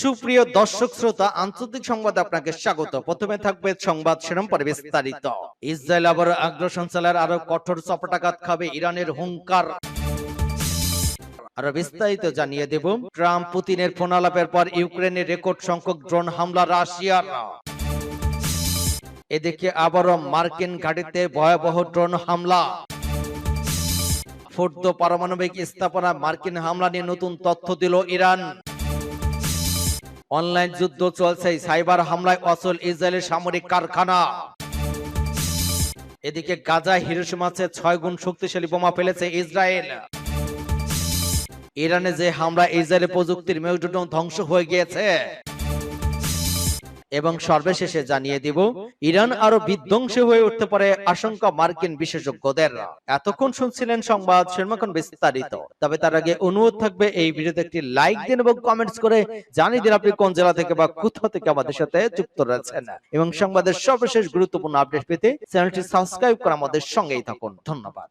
সুপ্রিয় দর্শক শ্রোতা, আন্তর্জাতিক সংবাদে আপনাকে স্বাগত। প্রথমে থাকবে সংবাদ শিরোনাম পরে বিস্তারিত। ইসরায়েল আবার আগ্রাসন চালার আরও কঠোর চপটাঘাত খাবে ইরানের হুঙ্কার। আরও বিস্তারিত জানিয়ে দেব। ট্রাম্প পুতিনের ফোন আলাপের পর ইউক্রেনের রেকর্ড সংখ্যক ড্রোন হামলা রাশিয়ার। এদিকে আবারও মার্কিন ঘাটিতে ভয়াবহ ড্রোন হামলা। ফুর্দ পারমাণবিক স্থাপনা মার্কিন হামলা নিয়ে নতুন তথ্য দিল ইরান। অনলাইন যুদ্ধ চলছে সাইবার হামলায় অচল ইসরায়েলের সামরিক কারখানা। এদিকে গাজা হিরোসীমাছে ছয় গুণ শক্তিশালী বোমা ফেলেছে ইসরায়েল। ইরানে যে হামলা, ইসরায়েলের প্রযুক্তির মেরুদণ্ড ধ্বংস হয়ে গিয়েছে। এবং সর্বশেষে জানিয়ে দিব ইরান আরও বিধ্বংসী হয়ে উঠতে পারে আশঙ্কা মার্কিন বিশেষজ্ঞদের। এতক্ষণ শুনছিলেন সংবাদ শিরোনাম বিস্তারিত। তবে তার আগে অনুরোধ থাকবে এই ভিডিওতে একটি লাইক দিন এবং কমেন্টস করে জানিয়ে দিন আপনি কোন জেলা থেকে বা কোথা থেকে আমাদের সাথে যুক্ত রয়েছেন। এবং সংবাদের সর্বশেষ গুরুত্বপূর্ণ আপডেট পেতে চ্যানেলটি সাবস্ক্রাইব করে আমাদের সঙ্গেই থাকুন। ধন্যবাদ।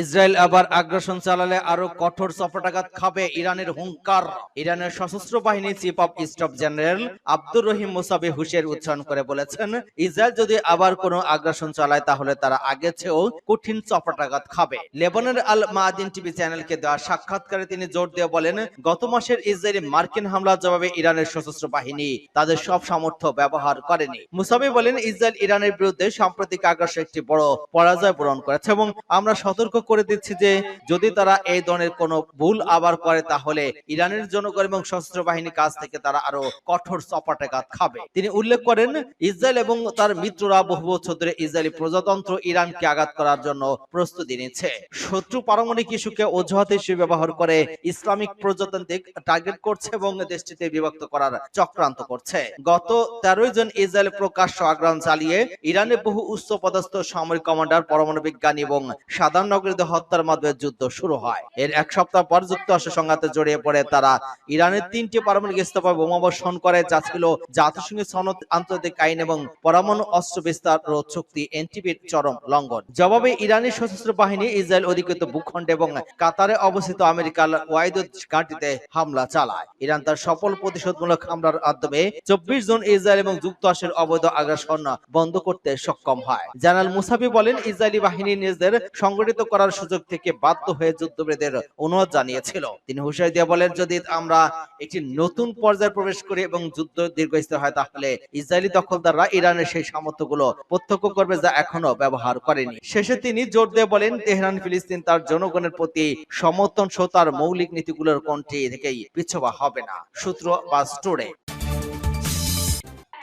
ইসরায়েল আবার আগ্রাসন চালালে আরও কঠোর চপটাঘাত খাবে ইরানের হুঙ্কার। ইরানের সশস্ত্র বাহিনী chief of staff general Abdur Rahim Mousavi হুশের উচ্চারণ করে বলেছেন, ইসরায়েল যদি আবার কোনো আগ্রাসন চালায়, তাহলে তারা আগে চেয়েও কঠিন চপটাঘাত খাবে। লেবাননের আল মাদিন টিভি চ্যানেলকে দেওয়া সাক্ষাৎকারে তিনি জোর দিয়ে বলেন, গত মাসের ইসরায়েলি মার্কিন হামলার জবাবে ইরানের সশস্ত্র বাহিনী তাদের সব সামর্থ্য ব্যবহার করেনি। মুসাবি বলেন, ইসরায়েল ইরানের বিরুদ্ধে সাম্প্রতিক আগ্রাসন একটি বড় পরাজয় পূরণ করেছে এবং আমরা সতর্ক করে দিচ্ছি যে যদি তারা এই ধরনের কোনো ভুল আবার করে, তাহলে ইরানের জনগণ এবং সশস্ত্র বাহিনীর কাছ থেকে তারা আরও কঠোর চপাটাঘাত খাবে। তিনি উল্লেখ করেন, ইসরায়েল এবং তার মিত্ররা বহু বছর ধরে ইসরায়েলি প্রজাতন্ত্র ইরানকে আঘাত করার জন্য প্রস্তুতি নিচ্ছে। শত্রু পারমাণবিক ইস্যুকে অজুহাত হিসেবে ব্যবহার করে ইসলামিক প্রজাতান্ত্রিক টার্গেট করছে এবং দেশটিতে বিভক্ত করার চক্রান্ত করছে। গত তেরোই জন ইসরায়েল প্রকাশ্য আগ্রাম চালিয়ে ইরানের বহু উচ্চ পদস্থ সামরিক কমান্ডার, পরমাণু বিজ্ঞানী এবং সাধারণ নাগরিকদের হত্যার মাধ্যমে যুদ্ধ শুরু হয়। এর এক সপ্তাহ পর যুক্তরাষ্ট্র সংঘাতে জড়িয়ে পড়ে তারা ইরানের তিনটি পারমাণবিক স্থপা বোমাবর্ষণ করে, যা ছিল জাতিসংঘের সনদ, আন্তর্জাতিক আইন এবং পরমাণু অস্ত্র বিস্তার রোধ চুক্তি, এনটিপির চরম লঙ্ঘন। জবাবে ইরানি সশস্ত্র বাহিনী ইসরায়েল অধিকৃত ভূখণ্ড এবং কাতারে অবস্থিত আমেরিকার ওয়াইদুদ ঘাঁটিতে হামলা চালায়। ইরান তার সফল প্রতিশোধমূলক হামলার মাধ্যমে চব্বিশ জন ইসরায়েল এবং যুক্তরাষ্ট্রের অবৈধ আগ্রাসন বন্ধ করতে সক্ষম হয়। জেনারেল মুসাফি বলেন, ইসরায়েলি বাহিনী নিজেদের সংগঠিত করার সুযোগ থেকে বাধ্য হয়ে যুদ্ধবীরদের অনুরোধ জানিয়েছিল। তিনি হুঁশিয়ারি দিয়ে বলেন, যদি আমরা একটি নতুন পর্যায়ে প্রবেশ করি এবং যুদ্ধ দীর্ঘস্থায়ী হয়, তাহলে ইসরায়েলি দখলদাররা ইরানের সেই সামর্থ্যগুলো প্রত্যক্ষ করবে যা এখনও ব্যবহার করেনি। শেষে তিনি জোর দিয়ে বলেন, তেহরান, ফিলিস্তিন তার জনগণের প্রতি সমর্থন সহ তার মৌলিক নীতিগুলোর কোনটি থেকেই পিছবা হবে না। সূত্র বা স্টোরে।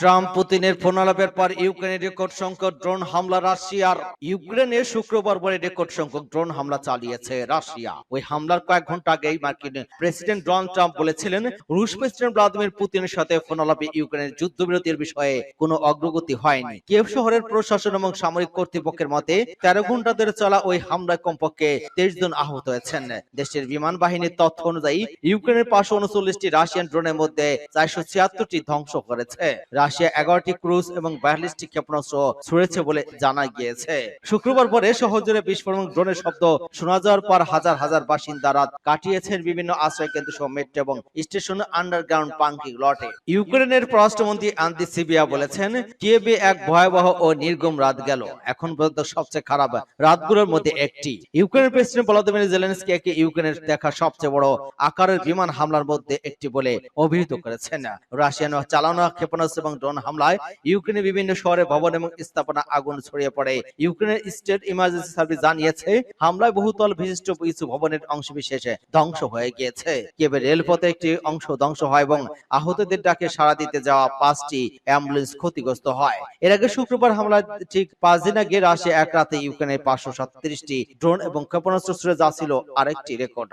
ট্রাম্প পুতিনের ফোন আলাপের পর ইউক্রেনের রেকর্ড সংখ্যক ড্রোন হামলা রাশিয়ার। ইউক্রেনে শুক্রবার পরে রেকর্ড সংখ্যক ড্রোন হামলা চালিয়েছে রাশিয়া। ওই হামলার কয়েক ঘণ্টা আগেই মার্কিন প্রেসিডেন্ট ডোনাল্ড ট্রাম্প বলেছিলেন, রুশ প্রেসিডেন্ট ভ্লাদিমির পুতিনের সাথে ফোন আলাপে ইউক্রেনের যুদ্ধবিরতির বিষয়ে কোনো অগ্রগতি হয়নি। কিয়েভ শহরের প্রশাসন এবং সামরিক কর্তৃপক্ষের মতে, তেরো ঘণ্টা ধরে চলা ওই হামলায় কমপক্ষে তেইশ জন আহত হয়েছেন। দেশের বিমান বাহিনীর তথ্য অনুযায়ী, ইউক্রেনের পাঁচশো উনচল্লিশটি রাশিয়ান ড্রোনের মধ্যে চারশো ছিয়াত্তরটি ধ্বংস করেছে। রাশিয়া এগারোটি ক্রুজ এবং ব্যালিস্টিক ক্ষেপণাস্ত্র ছুড়েছে বলে জানা গিয়েছে। শুক্রবার পরে শহর বিস্ফোরণ ড্রোনের শব্দ শোনা যাওয়ার পর হাজার হাজার বাসিন্দা রাত কাটিয়েছেন বিভিন্ন আশ্রয় কেন্দ্র সহ মেট্রো এবং স্টেশন আন্ডারগ্রাউন্ড পাঙ্কিং লটে। ইউক্রেনের পররাষ্ট্রমন্ত্রী আন্তি সিবিয়া বলেছেন কিয়েবে এক ভয়াবহ ও নির্গম রাত গেল। এখন পর্যন্ত সবচেয়ে খারাপ রাতগুলোর মধ্যে একটি। ইউক্রেনের প্রেসিডেন্ট ভলোদিমির জেলেনস্কি একে ইউক্রেনের দেখা সবচেয়ে বড় আকারের বিমান হামলার মধ্যে একটি বলে অভিহিত করেছেন। রাশিয়ান চালানো ক্ষেপণাস্ত্র এবং ড্রোন হামলায় ইউক্রেনের বিভিন্ন শহরে ভবন এবং স্থাপনা আগুন ছড়িয়ে পড়ে। ইউক্রেনের স্টেট ইমার্জেন্সি সার্ভিস জানিয়েছে, হামলায় বহুতল বিশিষ্ট কিছু ভবনের অংশ বিশেষে ধ্বংস হয়ে গিয়েছে। কেবে রেলপথে একটি অংশ ধ্বংস হয় এবং আহতদের ডাকে সাড়া দিতে যাওয়া পাঁচটি অ্যাম্বুলেন্স ক্ষতিগ্রস্ত হয়। এর আগে শুক্রবার হামলা ঠিক পাঁচ দিন আগে রাশিয়া এক রাতে ইউক্রেনের পাঁচশো সাতত্রিশটি ড্রোন এবং ক্ষেপণাস্ত্র ছুড়ে যা ছিল আরেকটি রেকর্ড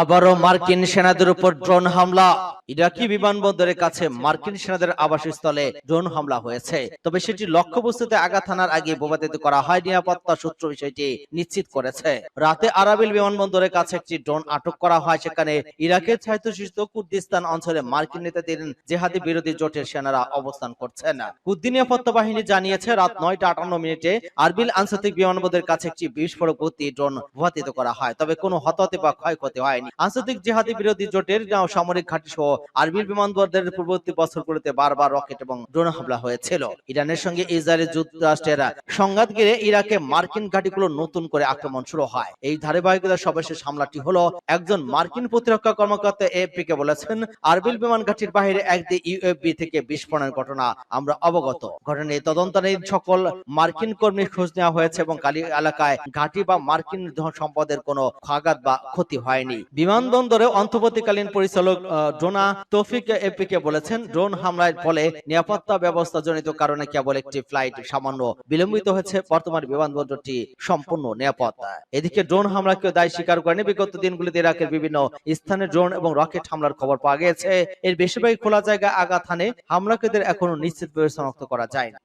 আবারও মার্কিন সেনাদের উপর ড্রোন হামলা। ইরাকি বিমানবন্দরের কাছে মার্কিন সেনাদের আবাসস্থলে ড্রোন হামলা হয়েছে। তবে সেটি লক্ষ্যবস্তুতে আঘাত হানার আগে বোমাতিত করা হয়। নিরাপত্তা সূত্র বিষয়টি নিশ্চিত করেছে। রাতে আরাবিল বিমানবন্দরের কাছে একটি ড্রোন আটক করা হয়। সেখানে ইরাকের স্বায়ত্তশাসিত কুর্দিস্তান অঞ্চলে মার্কিন নেতাদের জেহাদি বিরোধী জোটের সেনারা অবস্থান করছেন। কুর্দি নিরাপত্তা বাহিনী জানিয়েছে, রাত নয়টা আটান্ন মিনিটে আরবিল আন্তর্জাতিক বিমানবন্দরের কাছে একটি বিস্ফোরক ড্রোন ভূপাতিত করা হয়। তবে কোনো হতাহত বা ক্ষয়ক্ষতি হয়নি। আন্তর্জাতিক জিহাদি বিরোধী জোটের সামরিক ঘাঁটি সহ আরবির বিমানবন্দরের পূর্ববর্তী বছরগুলোতে বারবার রকেট এবং ড্রোন হামলা হয়েছিল। ইরানের সঙ্গে ইসরায়েলের যুক্তরাষ্ট্রের সংঘাত ঘিরে ইরাকে মার্কিন ঘাঁটিগুলো নতুন করে আক্রমণ শুরু হয়। এই ধারাবাহিকতার সর্বশেষ হামলাটি হলো একজন মার্কিন প্রতিরক্ষা কর্মকর্তা এএফপি কে বলেছেন আরবিল বিমান ঘাঁটির বাইরে একটি ইউএফবি থেকে বিস্ফোরণের ঘটনা আমরা অবগত। ঘটনায় তদন্তাধীন সকল মার্কিন কর্মীর খোঁজ নেওয়া হয়েছে এবং কালি এলাকায় ঘাঁটি বা মার্কিন সম্পদের কোনো আঘাত বা ক্ষতি হয়নি। বিমানবন্দরে অন্তর্বর্তীকালীন পরিচালক ডোনা তৌফিক এপি কে বলেছেন, ড্রোন হামলার ফলে নিরাপত্তা ব্যবস্থা জনিত কারণে কেবল একটি ফ্লাইট সামান্য বিলম্বিত হয়েছে, বর্তমানে বিমানবন্দরটি সম্পূর্ণ নিরাপদ। এদিকে ড্রোন হামলাকে দায় স্বীকার করেনি, বিগত দিনগুলিতে ইরাকের বিভিন্ন স্থানে ড্রোন এবং রকেট হামলার খবর পাওয়া গেছে এর বেশিরভাগই খোলা জায়গায় আঘাত হানে হামলাকারীদের এখনও নিশ্চিতভাবে শনাক্ত করা যায় না।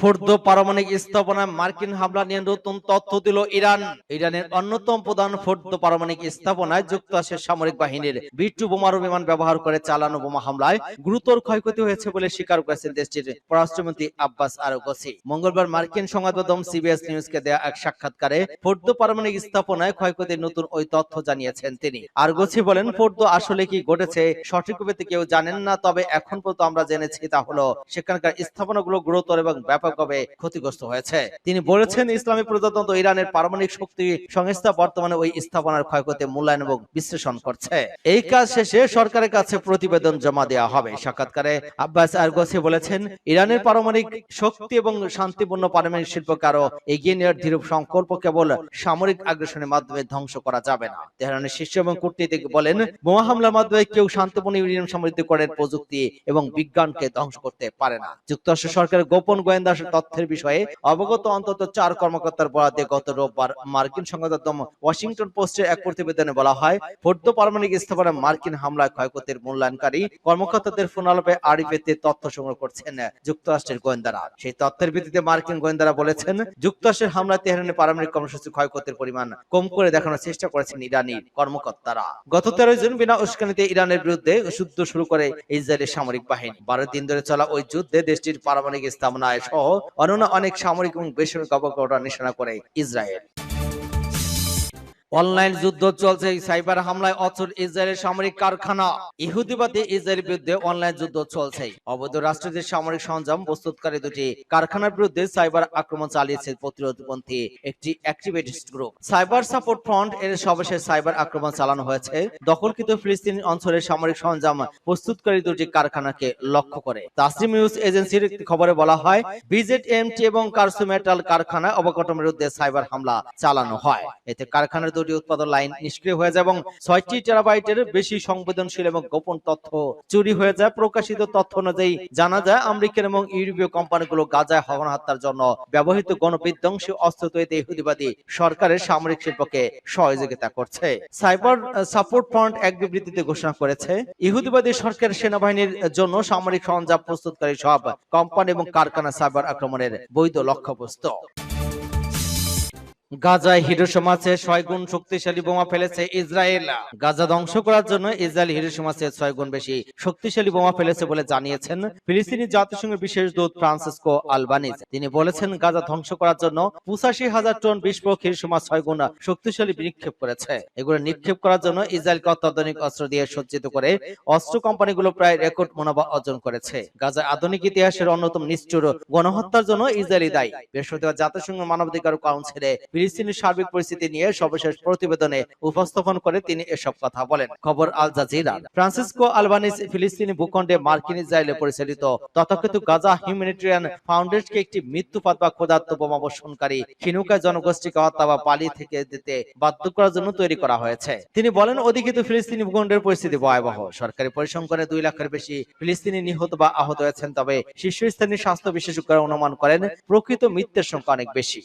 ফোর্দ পারমাণবিক স্থাপনায় মার্কিন হামলা নিয়ে নতুন তথ্য দিল ইরান। ইরানের অন্যতম প্রধান ফোর্দ পারমাণবিক স্থাপনায় যুক্তরাষ্ট্রের সামরিক বাহিনীর বিট্টু বোমারু বিমান ব্যবহার করে চালানো বোমা হামলায় গুরুতর ক্ষয়ক্ষতি হয়েছে বলে স্বীকার করেছেন দেশটির পররাষ্ট্রমন্ত্রী আব্বাস আরগসি। মঙ্গলবার মার্কিন সংবাদ সিবিএস নিউজকে দেয়া এক সাক্ষাৎকারে ফোর্দ পারমাণবিক স্থাপনায় ক্ষয়ক্ষতির নতুন ওই তথ্য জানিয়েছেন তিনি। আরগসি বলেন, ফোর্দ আসলে কি ঘটেছে সঠিকভাবে কেউ জানেন না, তবে এখন পর্যন্ত আমরা জেনেছি তা হলো, সেখানকার স্থাপনাগুলো গুরুতর এবং ব্যাপকভাবে ক্ষতিগ্রস্ত হয়েছে। তিনি বলেছেন ইসলামী প্রজাতন্ত্র ইরানের পারমাণবিক শক্তি সংস্থা বর্তমানে ওই স্থাপনার ক্ষয়ক্ষতি মূল্যায়ন এবং বিশ্লেষণ করছে। এই কাজ শেষে সরকারের কাছে প্রতিবেদন জমা দেওয়া হবে। সাক্ষাৎকারে আব্বাস আরগসি বলেছেন ইরানের পারমাণবিক শক্তি এবং শান্তিপূর্ণ পারমাণবিক শিল্পকে আরও এগিয়ে নেওয়ার দৃঢ় সংকল্প কেবল সামরিক আগ্রাসনের মাধ্যমে ধ্বংস করা যাবে না। তেহরানের শীর্ষ এবং কূটনীতিক বলেন বোমা হামলার মাধ্যমে কেউ শান্তিপূর্ণ ইউরেনিয়াম সমৃদ্ধ করার প্রযুক্তি এবং বিজ্ঞানকে ধ্বংস করতে পারে না। যুক্তরাষ্ট্র সরকারের গোপন গোয়েন্দা তথ্যের বিষয়ে অবগত অন্তত চার কর্মকর্তার বরাদ্দে গত রোববার মার্কিন সংবাদ ওয়াশিংটন পোস্টের এক প্রতিবেদনে বলা হয় ফোর্দ পারমাণবিক স্থাপনায় মার্কিন হামলায় ক্ষয়ক্ষতির মূল্যায়নকারী কর্মকর্তাদের ফোন ফোনালাপে আড়িপেতে তথ্য সংগ্রহ করছেন যুক্তরাষ্ট্রের গোয়েন্দারা। সেই তথ্যের ভিত্তিতে মার্কিন গোয়েন্দারা বলেছেন, যুক্তরাষ্ট্রের হামলায় তেহরানের পারমাণবিক কর্মসূচি ক্ষয়ক্ষতির পরিমাণ কম করে দেখানোর চেষ্টা করেছেন ইরানি কর্মকর্তারা। গত তেরো জুন বিনা উস্কানিতে ইরানের বিরুদ্ধে যুদ্ধ শুরু করে ইসরায়েলের সামরিক বাহিনী। বারো দিন ধরে চলা ওই যুদ্ধে দেশটির পারমাণবিক স্থাপনায় সহ অন্যান্য অনেক সামরিক এবং বেসরকারি অবকাঠামো নিশানা করে ইসরায়েল। অনলাইন যুদ্ধ চলছে সাইবার হামলায় অচল ইসরায়েলের সামরিক কারখানা। ইহুদিবাদী ইসরায়েলের বিরুদ্ধে অনলাইন যুদ্ধ চলছে। অবৈধ রাষ্ট্রদের সামরিক সরঞ্জাম প্রস্তুতকারী দুটি কারখানার বিরুদ্ধে সাইবার আক্রমণ চালিয়েছে প্রতিরোধপন্থী একটি activist group cyber support front এর সর্বশেষ সাইবার আক্রমণ চালানো হয়েছে। দখলকৃত ফিলিস্তিন অঞ্চলের সামরিক সরঞ্জাম প্রস্তুতকারী দুটি কারখানাকে লক্ষ্য করে। তাসরিম নিউজ এজেন্সির একটি খবরে বলা হয় বিজেট এমটি এবং কার্সো মেটাল কারখানায় অবকাঠামোর বিরুদ্ধে সাইবার হামলা চালানো হয়। এতে কারখানার দুটি উৎপাদন লাইন নিষ্ক্রিয় হয়ে যায় এবং ছয়টি টেরাবাইটের বেশি সংবেদনশীল এবং গোপন তথ্য চুরি হয়ে যায়। প্রকাশিত তথ্য অনুযায়ী জানা যায়, আমেরিকান এবং ইউরোপীয় কোম্পানিগুলো গাজায় হরণ হত্যার জন্য ব্যবহৃত গণবিধ্বংসী অস্ত্র তৈরিতে ইহুদিবাদী সরকারের সামরিক শিল্পকে সহযোগিতা করছে। সাইবার সাপোর্ট ফ্রন্ট এক বিবৃতিতে ঘোষণা করেছে, ইহুদিবাদী সরকার সেনাবাহিনীর জন্য সামরিক সরঞ্জাম প্রস্তুতকারী সব কোম্পানি এবং কারখানা সাইবার আক্রমণের বৈধ লক্ষ্যবস্তু। গাজায় হিরোসীমাতে ছয় গুণ শক্তিশালী বোমা ফেলেছে ইসরায়েল। গাজা ধ্বংস করার জন্য ইসরায়েল হিরোসীমাতে ছয় গুণ বেশি শক্তিশালী বোমা ফেলেছে বলে জানিয়েছেন ফিলিস্তিনি জাতিসংঘের বিশেষ দূত ফ্রান্সিসকো আলবানিজ। তিনি বলেছেন, গাজা ধ্বংস করার জন্য পঁচাশি হাজার টন বিস্ফোরক হিরোসীমা ছয় গুণ শক্তিশালী নিক্ষেপ করেছে। এগুলো নিক্ষেপ করার জন্য ইসরায়েলকে অত্যাধুনিক অস্ত্র দিয়ে সজ্জিত করে অস্ত্র কোম্পানিগুলো প্রায় রেকর্ড মুনাফা অর্জন করেছে। গাজার আধুনিক ইতিহাসের অন্যতম নিষ্ঠুর গণহত্যার জন্য ইসরায়েলি দায়ী। বৃহস্পতিবার জাতিসংঘ মানবাধিকার কাউন্সিলে ফিলিস্তিনের সার্বিক পরিস্থিতি নিয়ে সর্বশেষ প্রতিবেদনে উপস্থাপন করে তিনি এসব কথা বলেন। খবর আল জাজিরা। ফ্রান্সিসকো আলবানিস ফিলিস্তিনি ভূখণ্ডে মার্কিন ইসরায়েলে পরিচালিত তথাকথিত গাজা হিউম্যানিটেরিয়ান ফাউন্ডেশনকে একটি মৃত্যুপাত বা ক্ষুধার্ত বোমা বর্ষণকারী খিনুকা জনগোষ্ঠীকে হত্যা বা পালিয়ে থেকে দিতে বাধ্য করার জন্য তৈরি করা হয়েছে। তিনি বলেন, অধিকৃত ফিলিস্তিনি ভূখণ্ডের পরিস্থিতি ভয়াবহ। সরকারি পরিসংখ্যানে দুই লাখের বেশি ফিলিস্তিনি নিহত বা আহত হয়েছেন, তবে শীর্ষস্থানীয় স্বাস্থ্য বিশেষজ্ঞরা অনুমান করেন, প্রকৃত মৃত্যুর সংখ্যা অনেক বেশি।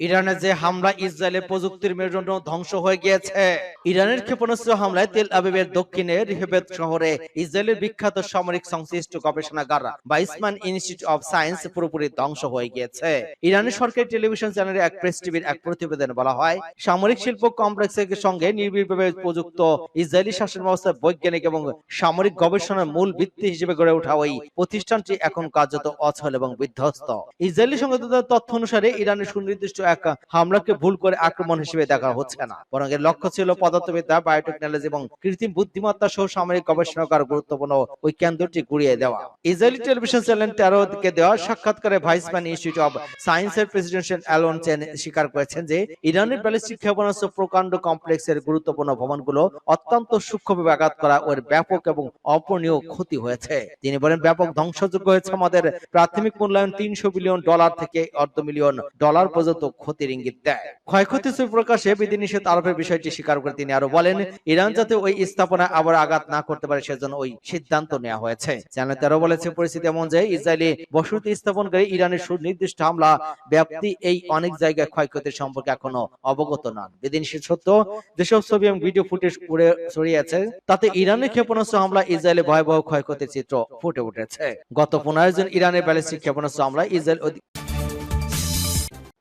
ইরানে যে হামলা ইসরায়েলের প্রযুক্তির মেরুদণ্ড ধ্বংস হয়ে গিয়েছে। ইরানের ক্ষেপণাস্ত্র হামলায় তেল আবিবের দক্ষিণে রিহেবেদ শহরে ইসরায়েলের বিখ্যাত সামরিক সংশ্লিষ্ট গবেষণাগার বা ইসমান ইনস্টিটিউট অফ সায়েন্স পুরোপুরি ধ্বংস হয়ে গিয়েছে। ইরানের সরকারি টেলিভিশন চ্যানেলে এক প্রেস টিভির এক প্রতিবেদনে বলা হয়, সামরিক শিল্প কমপ্লেক্সের সঙ্গে নির্বিড়ভাবে প্রযুক্ত ইসরায়েলি শাসন ব্যবস্থার বৈজ্ঞানিক এবং সামরিক গবেষণার মূল ভিত্তি হিসেবে গড়ে ওঠা ওই প্রতিষ্ঠানটি এখন কার্যত অচল এবং বিধ্বস্ত। ইসরায়েলি সংবাদদাতার তথ্য অনুসারে ইরানের সুনির্দিষ্ট এক হামলাকে ভুল করে আক্রমণ হিসেবে দেখা হচ্ছে না। বরং এর লক্ষ্য ছিল পদার্থবিদ্যা বায়োটেকনোলজি এবং কৃত্রিম বুদ্ধিমত্তা সহ সামরিক গবেষণাকার গুরুত্বপূর্ণ ওই কেন্দ্রটি গুড়িয়ে দেওয়া। ইসরায়েলি টেলিভিশন চ্যানেল তেরোকে দেওয়া সাক্ষাৎকারে ভাইসম্যান ইনস্টিটিউট অব সায়েন্সের প্রেসিডেন্ট অ্যালন চেন স্বীকার করেছেন যে, ইরানের ব্যালিস্টিক ক্ষেপণাস্ত্র প্রকাণ্ড কমপ্লেক্সের গুরুত্বপূর্ণ ভবনগুলো অত্যন্ত সূক্ষ্মভাবে আঘাত করা ওর ব্যাপক এবং অপূরণীয় ক্ষতি হয়েছে। তিনি বলেন, ব্যাপক ধ্বংসযোগ্য হয়েছে আমাদের প্রাথমিক মূল্যায়ন তিনশো বিলিয়ন ডলার থেকে অর্ধ মিলিয়ন ডলার পর্যন্ত ক্ষতির ইঙ্গিত দেয়। ক্ষয়ক্ষতি প্রকাশে বিধিনিষেধ আরোপের বিষয়টি স্বীকার করে তিনি আরও বলেন, ইরান যাতে ওই স্থাপনায় আবার আঘাত না করতে পারে সেজন্য ওই সিদ্ধান্ত নেওয়া হয়েছে। চ্যানেল তেরো বলেছে, পরিস্থিতি এমন যে ইসরায়েলি বসতি স্থাপনকারী ইরানের সুনির্দিষ্ট হামলা ব্যাপ্তি এই অনেক জায়গায় ক্ষয়ক্ষতির সম্পর্কে এখনও অবগত নন। বিধিনিষেধ সত্য, যেসব ছবি এবং ভিডিও ফুটেজ উড়ে ছড়িয়েছে, তাতে ইরানের ক্ষেপণাস্ত্র হামলা ইসরায়েলে ভয়াবহ ক্ষয়ক্ষতির চিত্র ফুটে উঠেছে। গত পনেরো জন ইরানের ব্যালিস্টিক ক্ষেপণাস্ত্র হামলা ইসরায়েল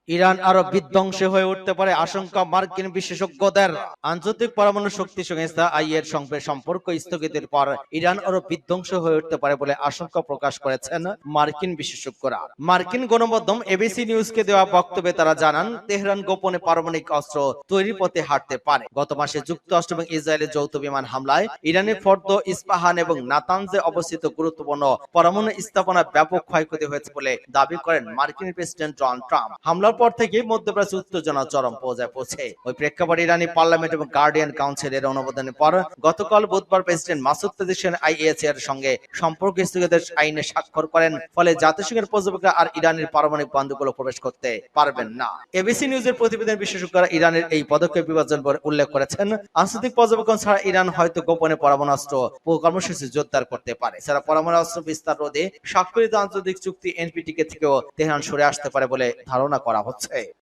ইরান আরও বিধ্বংসী হয়ে উঠতে পারে আশঙ্কা মার্কিন বিশেষজ্ঞদের। আন্তর্জাতিক পরমাণু শক্তি সংস্থা আই এর সঙ্গে সম্পর্ক স্থগিতের পর ইরান আরও বিধ্বংস হয়ে উঠতে পারে বলে আশঙ্কা প্রকাশ করেছেন মার্কিন বিশেষজ্ঞরা। মার্কিন গণমাধ্যম এবিসি নিউজকে দেওয়া বক্তব্যে তারা জানান, তেহরান গোপনে পারমাণবিক অস্ত্র তৈরির পথে হাঁটতে পারে। গত মাসে যুক্তরাষ্ট্র এবং ইসরায়েলের যৌথ বিমান হামলায় ইরানের ফর্দ ইস্পাহান এবং নাতানজে অবস্থিত গুরুত্বপূর্ণ পরমাণু স্থাপনা ব্যাপক ক্ষয়ক্ষতি হয়েছে বলে দাবি করেন মার্কিন প্রেসিডেন্ট ডোনাল্ড ট্রাম্প। হামলার পর থেকে মধ্যপ্রাচ্যে উত্তেজনা চরম পর্যায়ে পৌঁছে ওই প্রেক্ষাপটে ইরানি পার্লামেন্ট এবং গার্ডিয়ান কাউন্সিলের অনুমোদনের পর গতকাল বুধবার প্রেসিডেন্ট মাসুদ পেজিশন আইএস এর সঙ্গে সম্পর্ক স্থগিতের আইনে স্বাক্ষর করেন। ফলে জাতিসংঘের পর্যবেক্ষক আর ইরানের পারমাণবিক বন্ধগুলো প্রবেশ করতে পারবেন না। এবিসি নিউজের প্রতিবেদন বিশেষজ্ঞরা ইরানের এই পদক্ষেপ বিভাজন উল্লেখ করেছেন। আন্তর্জাতিক পর্যবেক্ষণ ছাড়া ইরান হয়তো গোপনে পরমাণুস্ত্র কর্মসূচি জোরদার করতে পারে। এছাড়া পরমাণুস্ত্র বিস্তার রোধে স্বাক্ষরিত আন্তর্জাতিক চুক্তি এনপিটিকে থেকেও তেহরান সরে আসতে পারে বলে ধারণা করা হচ্ছে